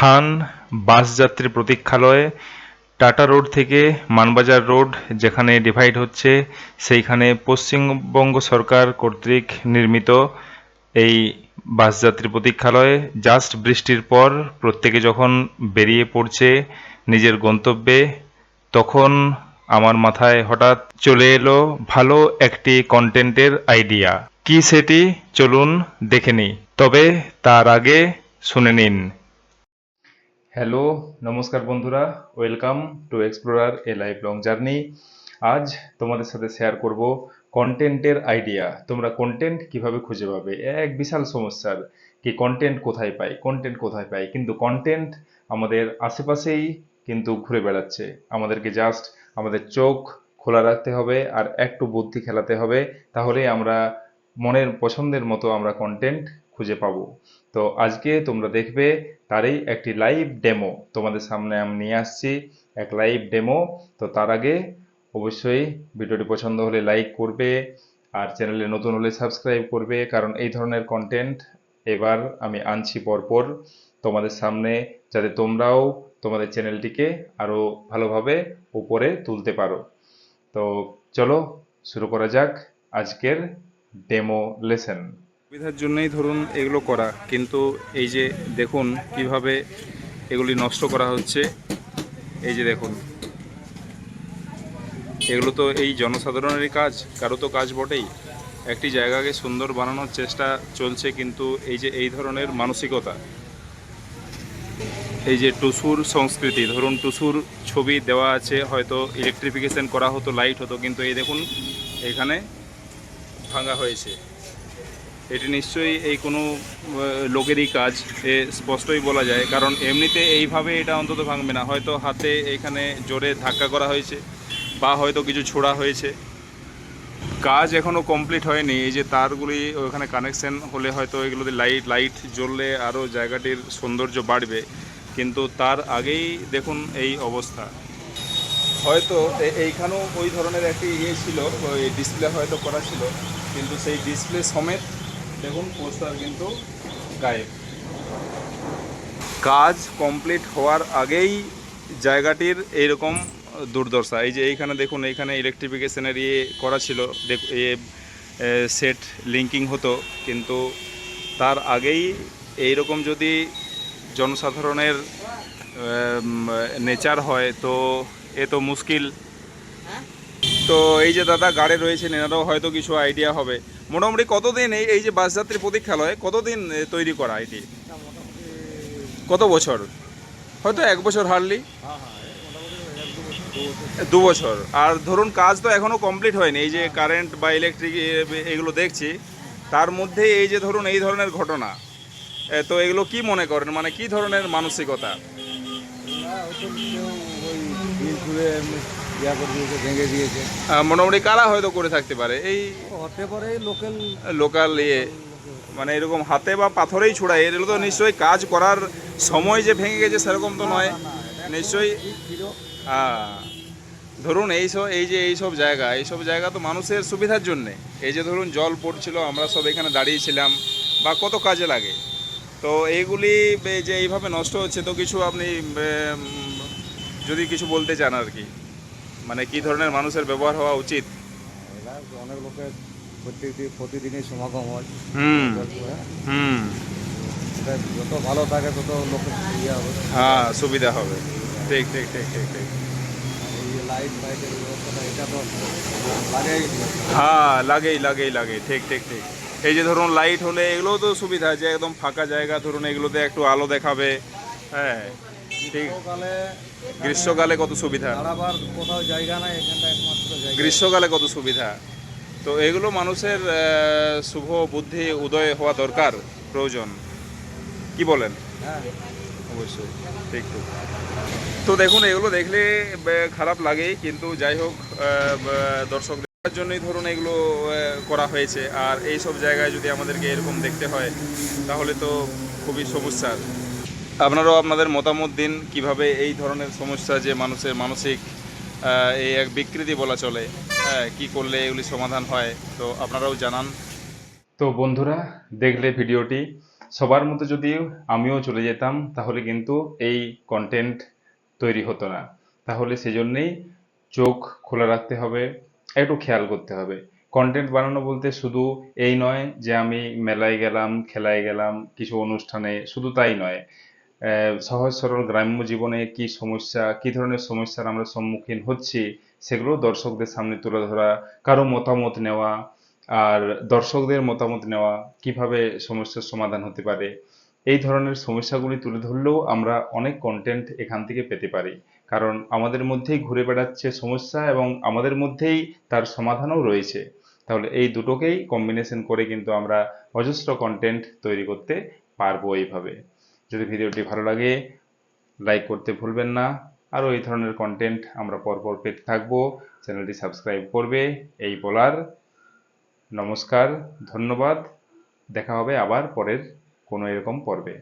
স্থান বাসযাত্রী প্রতীক্ষালয়, tata road থেকে Manbazar road, যেখানে ডিভাইড হচ্ছে, সেইখানে পশ্চিমবঙ্গ সরকার কর্তৃক নির্মিত এই বাসযাত্রী প্রতীক্ষালয়ে। জাস্ট বৃষ্টির পর প্রত্যেকে যখন বেরিয়ে পড়ছে নিজের গন্তব্যে, তখন আমার মাথায় হঠাৎ চলে এলো ভালো একটি কন্টেন্টের আইডিয়া কি সেটি? চলুন দেখে নিই। তবে তার আগে শুনে নিন। হ্যালো নমস্কার বন্ধুরা। Welcome to explorer a lifelong journey আজ তোমাদের সাথে শেয়ার করব কন্টেন্টের আইডিয়া তোমরা কন্টেন্ট কীভাবে খুঁজে পাবে? এক বিশাল সমস্যার কি কন্টেন্ট কোথায় পাই? কন্টেন্ট কোথায় পাই? কিন্তু কন্টেন্ট আমাদের আশেপাশেই কিন্তু ঘুরে বেড়াচ্ছে। আমাদেরকে জাস্ট আমাদের চোখ খোলা রাখতে হবে আর একটু বুদ্ধি খেলাতে হবে। তাহলেই আমরা মনের পছন্দের মতো আমরা কন্টেন্ট খুঁজে পাবো। তো আজকে তোমরা দেখবে তারই একটি লাইভ ডেমো তোমাদের সামনে আমি নিয়ে আসছি, এক লাইভ ডেমো তো তার আগে অবশ্যই ভিডিওটি পছন্দ হলে লাইক করবে আর চ্যানেলে নতুন হলে সাবস্ক্রাইব করবে, কারণ এই ধরনের কন্টেন্ট এবার আমি আনছি পরপর তোমাদের সামনে, যাতে তোমরাও তোমাদের চ্যানেলটিকে আরও ভালোভাবে উপরে তুলতে পারো। তো চলো শুরু করা যাক আজকের ডেমো লেসন সুবিধার জন্যই ধরুন এগুলো করা, কিন্তু এই যে দেখুন কীভাবে এগুলি নষ্ট করা হচ্ছে, এই যে দেখুন। এগুলো তো এই জনসাধারণেরই কাজ, কারও তো কাজ বটেই। একটি জায়গাকে সুন্দর বানানোর চেষ্টা চলছে, কিন্তু এই যে এই ধরনের মানসিকতা। এই যে টুসুর সংস্কৃতি, ধরুন টুসুর ছবি দেওয়া আছে, হয়তো ইলেকট্রিফিকেশন করা হতো লাইট হতো, কিন্তু এই দেখুন, এখানে ভাঙা হয়েছে। এটি নিশ্চয়ই এই কোনো লোকেরই কাজ, এ স্পষ্টই বলা যায়। কারণ এমনিতে এইভাবে এটা অন্তত ভাঙবে না। হয়তো হাতে এখানে জোরে ধাক্কা করা হয়েছে, বা হয়তো কিছু ছোড়া হয়েছে। কাজ এখনও কমপ্লিট হয়নি। এই যে তারগুলি, ওখানে কানেকশন হলে হয়তো এগুলোতে লাইট লাইট জ্বললে আরও জায়গাটির সৌন্দর্য বাড়বে। কিন্তু তার আগেই দেখুন এই অবস্থা। হয়তো এইখানেও ওই ধরনের একটি ইয়ে ছিল, ওই ডিসপ্লে হয়তো করা ছিল। কিন্তু সেই ডিসপ্লে সমেত দেখুন পোস্টার কিন্তু গায়েব। কাজ কমপ্লিট হওয়ার আগেই জায়গাটির এইরকম দুর্দশা। এই যে এইখানে দেখুন, এইখানে ইলেকট্রিফিকেশনের ইয়ে করা ছিল। দেখ, এ সেট লিঙ্কিং হতো। কিন্তু তার আগেই এইরকম যদি জনসাধারণের নেচার হয়, তো এ তো মুশকিল। তো এই যে দাদা গাড়ি রয়েছেন এনারাও হয়তো কিছু আইডিয়া হবে। মোটামুটি কতদিন এই এই যে বাসযাত্রী প্রতীক্ষালয় কতদিন তৈরি করা এটি? কত বছর? হয়তো এক বছর হারলি দু বছর আর ধরুন কাজ তো এখনও কমপ্লিট হয়নি এই যে কারেন্ট বা ইলেকট্রিক এগুলো দেখছি তার মধ্যে এই যে ধরুন এই ধরনের ঘটনা তো এগুলো কি মনে করেন? মানে কি ধরনের মানসিকতা? ইয়া করে দিয়েছে ভেঙে দিয়েছে। আহ, মোটামুটি কারা হয়তো করে থাকতে পারে? এই হতে পারে লোকাল লোকাল ইয়ে মানে এরকম হাতে বা পাথরেই ছোড়ায়। এগুলো তো নিশ্চয়ই কাজ করার সময় যে ভেঙে গেছে সেরকম তো নয়। নিশ্চয়ই হ্যাঁ ধরুন এই সব এই যে এই সব জায়গা এই সব জায়গা তো মানুষের সুবিধার জন্যে। এই যে ধরুন জল পড়ছিল আমরা সব এখানে দাঁড়িয়েছিলাম বা কত কাজে লাগে। তো এইগুলি যে এইভাবে নষ্ট হচ্ছে তো কিছু আপনি যদি কিছু বলতে চান আর কি। মানে কি ধরনের মানুষের ব্যবহার হওয়া উচিত? অনেক লোকের প্রত্যেকদিন প্রতিদিনই সমাগম হয়। হুম। হুম। যত ভালো থাকে তত লোকের ইয়ে হবে। হ্যাঁ সুবিধা হবে। ঠিক ঠিক ঠিক ঠিক ঠিক। এই যে লাইট ফাইটের ব্যবস্থাটা এটা তো লাগেই। হ্যাঁ লাগেই লাগেই লাগে ঠিক ঠিক ঠিক। এই যে ধরুন লাইট হলে এগুলোও তো সুবিধা যে একদম ফাঁকা জায়গা ধরুন এগুলোতে একটু আলো দেখাবে। হ্যাঁ। গ্রীষ্মকালে গ্রীষ্মকালে কত সুবিধা? দাঁড়াবার কোথাও জায়গা নাই এখানটা একমাত্র জায়গা। গ্রীষ্মকালে কত সুবিধা? তো এগুলো মানুষের শুভ বুদ্ধি উদয় হওয়া দরকার প্রয়োজন। কি বলেন? হ্যাঁ। অবশ্যই ঠিক ঠিক। তো দেখুন এগুলো দেখলে খারাপ লাগেই কিন্তু যাই হোক দর্শক দেখার জন্যই ধরুন এগুলো করা হয়েছে। আর এই সব জায়গায় যদি আমাদেরকে এরকম দেখতে হয় তাহলে তো খুবই সমস্যার। আপনারাও আপনাদের মতামত দিন, কীভাবে এই ধরনের সমস্যা যে মানুষের মানসিক এই এক বিকৃতি বলা চলে হ্যাঁ কী করলে এগুলি সমাধান হয়, তো আপনারাও জানান। তো বন্ধুরা, দেখলে ভিডিওটি। সবার মতো যদি আমিও চলে যেতাম, তাহলে কিন্তু এই কন্টেন্ট তৈরি হতো না। তাহলে সেজন্যেই চোখ খোলা রাখতে হবে, একটু খেয়াল করতে হবে। কন্টেন্ট বানানো বলতে শুধু এই নয় যে আমি মেলায় গেলাম, খেলায় গেলাম, কিছু অনুষ্ঠানে, শুধু তাই নয়। সহজ সরল গ্রাম্য জীবনে কি সমস্যা, কি ধরনের সমস্যার আমরা সম্মুখীন হচ্ছি, সেগুলো দর্শকদের সামনে তুলে ধরা, কারও মতামত নেওয়া আর দর্শকদের মতামত নেওয়া, কীভাবে সমস্যার সমাধান হতে পারে। এই ধরনের সমস্যাগুলি তুলে ধরলেও আমরা অনেক কন্টেন্ট এখান থেকে পেতে পারি। কারণ আমাদের মধ্যেই ঘুরে বেড়াচ্ছে সমস্যা এবং আমাদের মধ্যেই তার সমাধানও রয়েছে। তাহলে এই দুটোকেই কম্বিনেশন করে কিন্তু আমরা অজস্র কন্টেন্ট তৈরি করতে পারব এইভাবে। যদি ভিডিওটি ভালো লাগে লাইক করতে ভুলবেন না। আরও এই ধরনের কন্টেন্ট আমরা পরপর পেতে থাকব। চ্যানেলটি সাবস্ক্রাইব করবে, এই বলার। নমস্কার, ধন্যবাদ। দেখা হবে আবার পরের কোনো এরকম পর্বে।